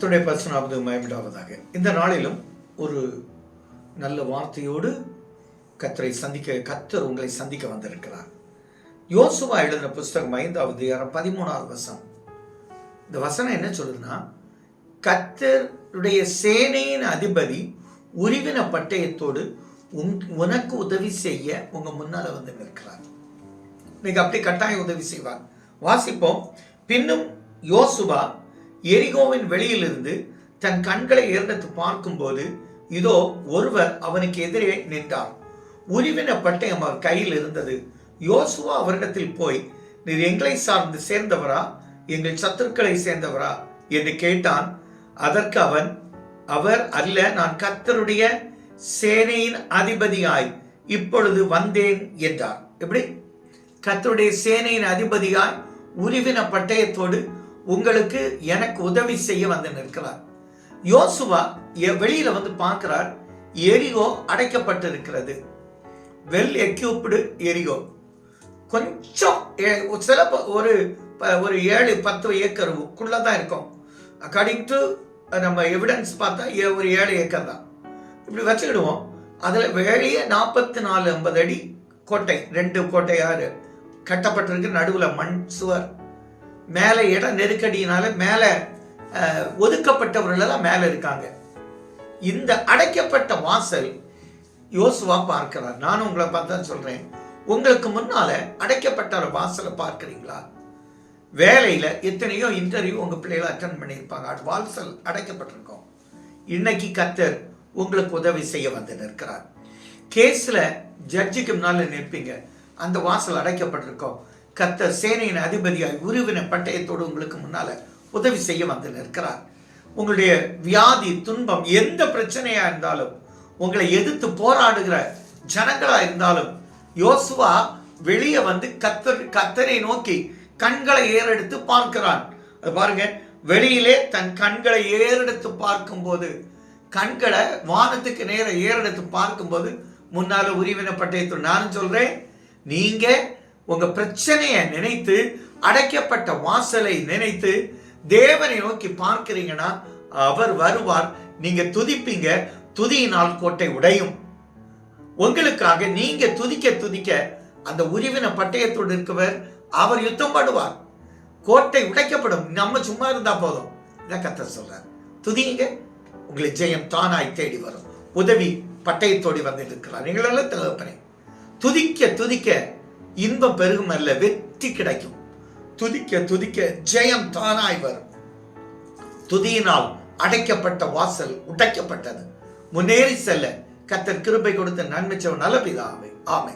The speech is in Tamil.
கர்த்தருடைய பர்சனாவது மயமிடாவதாக இந்த நாளிலும் ஒரு நல்ல வார்த்தையோடு கத்தரை சந்திக்க கத்தர் உங்களை சந்திக்க வந்திருக்கிறார். யோசுவா எழுதின புஸ்தகம் ஐந்தாவது அதிகாரம் பதிமூணாவது வசனம். இந்த வசனம் என்ன சொல்லுதுன்னா கத்தருடைய சேனையின் அதிபதி உருவின பட்டயத்தோடு உன் உனக்கு உதவி செய்ய உங்க முன்னால வந்து நிற்கிறார். இன்னைக்கு அப்படி கட்டாயம் உதவி செய்வார். வாசிப்போம். பின்னும் யோசுவா எரிகோவின் வெளியிலிருந்து தன் கண்களை இறந்து பார்க்கும்போது இதோ ஒருவர் அவனுக்கு எதிரே நின்றார். உருவின பட்டயம் அவர் கையில் இருந்தது. யோசுவா அவரிடத்தில் போய் நீர் எங்களை சார்ந்து சேர்ந்தவரா? எங்கள் சத்துருக்களை சேர்ந்தவரா? என்று கேட்டான். அதற்கு அவன் அவர் அல்ல நான் கத்தருடைய சேனையின் அதிபதியாய் இப்பொழுது வந்தேன் என்றார். எப்படி? கர்த்தருடைய சேனையின் அதிபதியாய் உருவின பட்டயத்தோடு உங்களுக்கு எனக்கு உதவி செய்ய வந்து நிற்கிறார். யோசுவா வெளியில வந்து பார்க்கிறார். எரிகோ அடைக்கப்பட்டிருக்கிறது. வெல் எக்யூப்டு எரிகோ. கொஞ்சம் சில ப- ஒரு ப- ஒரு ஏழு பத்து ஏக்கருக்குள்ள தான் இருக்கும். அக்கார்டிங் டு நம்ம எவிடன்ஸ் பார்த்தா ஏ- ஒரு ஏழு ஏக்கர் தான். இப்படி வச்சுக்கிடுவோம். அதில் வெளியே நாற்பத்தி நாலு ஐம்பது அடி கோட்டை ரெண்டு கோட்டையாறு கட்டப்பட்டிருக்கு. நடுவில் மண் சுவர். மேலே இட நெருக்கடியினால மேலே அஹ், ஒதுக்கப்பட்டவர்கள் எல்லாம் மேலே இருக்காங்க. இந்த அடைக்கப்பட்ட வாசல் யோசுவா பார்க்கிறார். நானும் உங்களை பார்த்து சொல்றேன். உங்களுக்கு முன்னால அடைக்கப்பட்ட ஒரு வாசலை பார்க்குறீங்களா? வேலையில் எத்தனையோ இன்டர்வியூ உங்கள் பிள்ளைகளை அட்டன் பண்ணியிருப்பாங்க. அது வாசல் அடைக்கப்பட்டிருக்கோம். இன்னைக்கு கத்தர் உங்களுக்கு உதவி செய்ய வந்து நிற்கிறார். கேஸில் ஜட்ஜுக்கு முன்னால் நிற்பீங்க. அந்த வாசல் அடைக்கப்பட்டிருக்கோம். கத்தர் சேனையின் அதிபதியாய் உருவின பட்டயத்தோடு உங்களுக்கு முன்னால உதவி செய்ய வந்து நிற்கிறார். உங்களுடைய வியாதி துன்பம் எந்த பிரச்சனையா இருந்தாலும் உங்களை எதிர்த்து போராடுகிற ஜனங்களா இருந்தாலும் யோசுவா வெளியே வந்து கத்தர் கத்தரை நோக்கி கண்களை ஏறெடுத்து பார்க்கிறான். அது பாருங்க வெளியிலே தன் கண்களை ஏறெடுத்து பார்க்கும்போது கண்களை வானத்துக்கு நேர ஏறெடுத்து பார்க்கும்போது முன்னால உரிவின பட்டயத்தோடு நானும் சொல்றேன் நீங்க உங்க பிரச்சனையை நினைத்து அடைக்கப்பட்ட வாசலை நினைத்து தேவனை நோக்கி பார்க்கிறீங்கன்னா அவர் வருவார். நீங்க துதிப்பீங்க துதியினால் கோட்டை உடையும். உங்களுக்காக நீங்க துதிக்க துதிக்க அந்த உருவின பட்டயத்தோடு இருக்கவர் அவர் யுத்தம் பண்ணுவார் கோட்டை உடைக்கப்படும். நம்ம சும்மா இருந்தா போதும். இதான் கத்தர் சொல்றார். துதிங்க உங்களை ஜெயம் தானாய் தேடி வரும். உதவி பட்டயத்தோடி வந்து இருக்கிறார் நீங்களெல்லாம் தகப்பனே. துதிக்க துதிக்க இன்பம் பெருகும் அல்ல வெற்றி கிடைக்கும். துதிக்க துதிக்க ஜெயம் தானாய் வரும். துதியினால் அடைக்கப்பட்ட வாசல் உடைக்கப்பட்டது. முன்னேறி செல்ல கத்தர் கிருபை கொடுத்த நன்மை நல்ல ஆமை ஆமை